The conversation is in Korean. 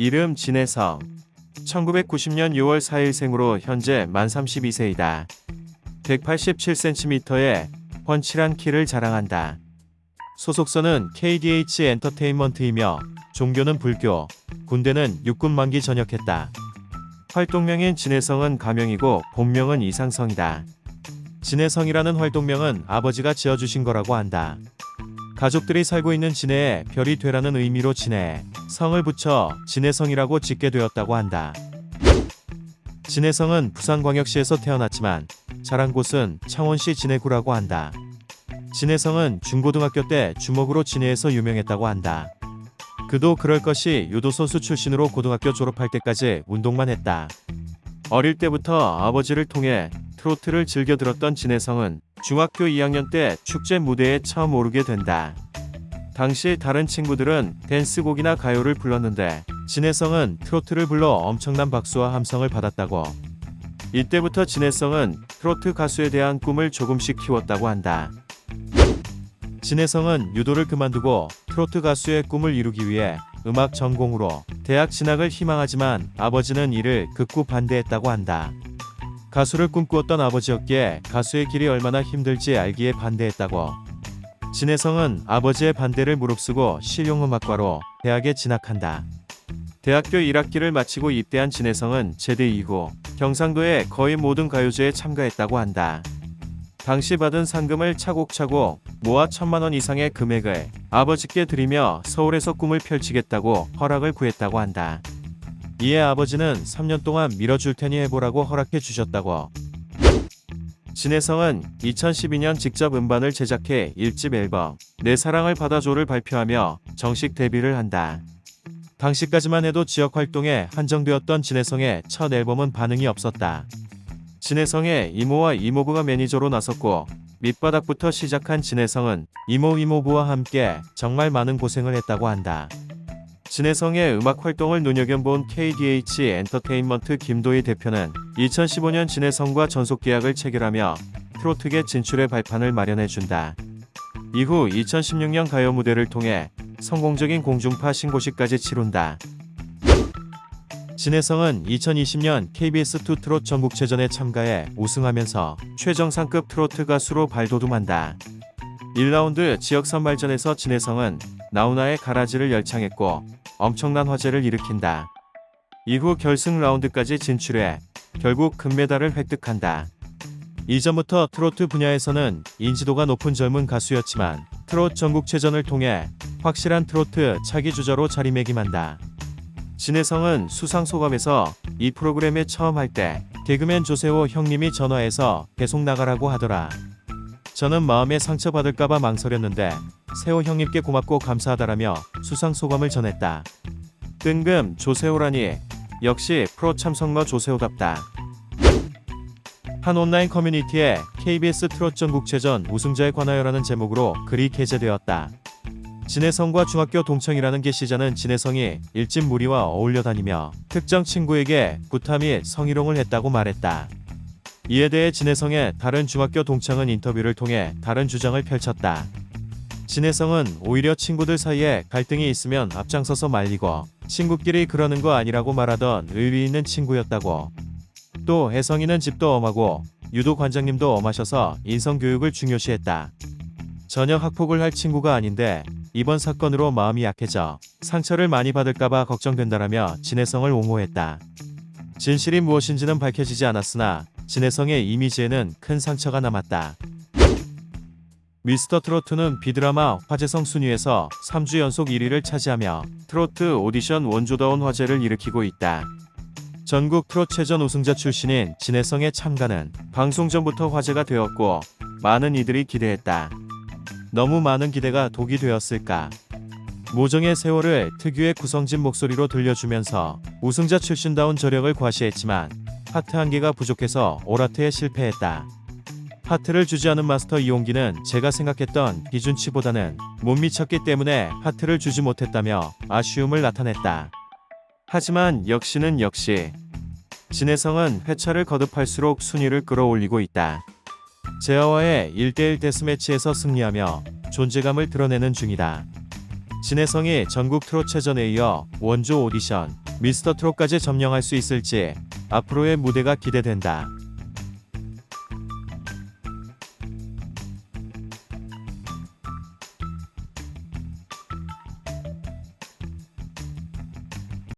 이름 진혜성. 1990년 6월 4일 생으로 현재 만 32세이다. 187cm의 훤칠한 키를 자랑한다. 소속사는 KDH 엔터테인먼트이며 종교는 불교, 군대는 육군 만기 전역했다. 활동명인 진혜성은 가명이고 본명은 이상성이다. 진혜성이라는 활동명은 아버지가 지어주신 거라고 한다. 가족들이 살고 있는 진해에 별이 되라는 의미로 진해, 성을 붙여 진혜성이라고 짓게 되었다고 한다. 진혜성은 부산광역시에서 태어났지만 자란 곳은 창원시 진해구라고 한다. 진혜성은 중고등학교 때 주먹으로 진해에서 유명했다고 한다. 그도 그럴 것이 유도 선수 출신으로 고등학교 졸업할 때까지 운동만 했다. 어릴 때부터 아버지를 통해 트로트를 즐겨 들었던 진혜성은 중학교 2학년 때 축제 무대에 처음 오르게 된다. 당시 다른 친구들은 댄스곡이나 가요를 불렀는데 진혜성은 트로트를 불러 엄청난 박수와 함성을 받았다고. 이때부터 진혜성은 트로트 가수에 대한 꿈을 조금씩 키웠다고 한다. 진혜성은 유도를 그만두고 트로트 가수의 꿈을 이루기 위해 음악 전공으로 대학 진학을 희망하지만 아버지는 이를 극구 반대했다고 한다. 가수를 꿈꾸었던 아버지였기에 가수의 길이 얼마나 힘들지 알기에 반대했다고. 진혜성은 아버지의 반대를 무릅쓰고 실용음악과로 대학에 진학한다. 대학교 1학기를 마치고 입대한 진혜성은 제대 이후 경상도의 거의 모든 가요제에 참가했다고 한다. 당시 받은 상금을 차곡차곡 모아 천만 원 이상의 금액을 아버지께 드리며 서울에서 꿈을 펼치겠다고 허락을 구했다고 한다. 이에 아버지는 3년 동안 밀어줄 테니 해보라고 허락해 주셨다고. 진혜성은 2012년 직접 음반을 제작해 1집 앨범 내 사랑을 받아줘를 발표하며 정식 데뷔를 한다. 당시까지만 해도 지역 활동에 한정되었던 진혜성의 첫 앨범은 반응이 없었다. 진혜성의 이모와 이모부가 매니저로 나섰고 밑바닥부터 시작한 진혜성은 이모 이모부와 함께 정말 많은 고생을 했다고 한다. 진혜성의 음악 활동을 눈여겨본 KDH 엔터테인먼트 김도희 대표는 2015년 진혜성과 전속 계약을 체결하며 트로트계 진출의 발판을 마련해 준다. 이후 2016년 가요 무대를 통해 성공적인 공중파 신고식까지 치룬다. 진혜성은 2020년 KBS2 트롯 전국체전에 참가해 우승하면서 최정상급 트로트 가수로 발돋움한다. 1라운드 지역 선발전에서 진혜성은 나훈아의 가라지를 열창했고 엄청난 화제를 일으킨다. 이후 결승 라운드까지 진출해 결국 금메달을 획득한다. 이전부터 트로트 분야에서는 인지도가 높은 젊은 가수였지만 트롯 전국체전을 통해 확실한 트로트 차기 주자로 자리매김한다. 진혜성은 수상 소감에서 이 프로그램에 처음 할 때 개그맨 조세호 형님이 전화해서 계속 나가라고 하더라. 저는 마음에 상처받을까봐 망설였는데 세호 형님께 고맙고 감사하다라며 수상 소감을 전했다. 뜬금 조세호라니 역시 프로 참석러 조세호답다. 한 온라인 커뮤니티에 KBS 트롯 전국체전 우승자에 관하여라는 제목으로 글이 게재되었다. 진혜성과 중학교 동창이라는 게시자는 진혜성이 일진 무리와 어울려 다니며 특정 친구에게 구타 및 성희롱을 했다고 말했다. 이에 대해 진혜성의 다른 중학교 동창은 인터뷰를 통해 다른 주장을 펼쳤다. 진혜성은 오히려 친구들 사이에 갈등이 있으면 앞장서서 말리고 친구끼리 그러는 거 아니라고 말하던 의리 있는 친구였다고. 또 혜성이는 집도 엄하고 유도 관장님도 엄하셔서 인성 교육을 중요시했다. 전혀 학폭을 할 친구가 아닌데 이번 사건으로 마음이 약해져 상처를 많이 받을까봐 걱정된다라며 진혜성을 옹호했다. 진실이 무엇인지는 밝혀지지 않았으나 진혜성의 이미지에는 큰 상처가 남았다. 미스터 트로트는 비드라마 화제성 순위에서 3주 연속 1위를 차지하며 트로트 오디션 원조다운 화제를 일으키고 있다. 전국 트롯체전 우승자 출신인 진혜성의 참가는 방송 전부터 화제가 되었고 많은 이들이 기대했다. 너무 많은 기대가 독이 되었을까? 모정의 세월을 특유의 구성진 목소리로 들려주면서 우승자 출신다운 저력을 과시했지만 하트 한 개가 부족해서 오라트에 실패했다. 하트를 주지 않은 마스터 이용기는 제가 생각했던 기준치보다는 못 미쳤기 때문에 하트를 주지 못했다며 아쉬움을 나타냈다. 하지만 역시는 역시 진혜성은 회차를 거듭할수록 순위를 끌어올리고 있다. 제아와의 1대1 데스매치에서 승리하며 존재감을 드러내는 중이다. 진혜성이 전국 트롯체전에 이어 원조 오디션, 미스터 트롯까지 점령할 수 있을지 앞으로의 무대가 기대된다.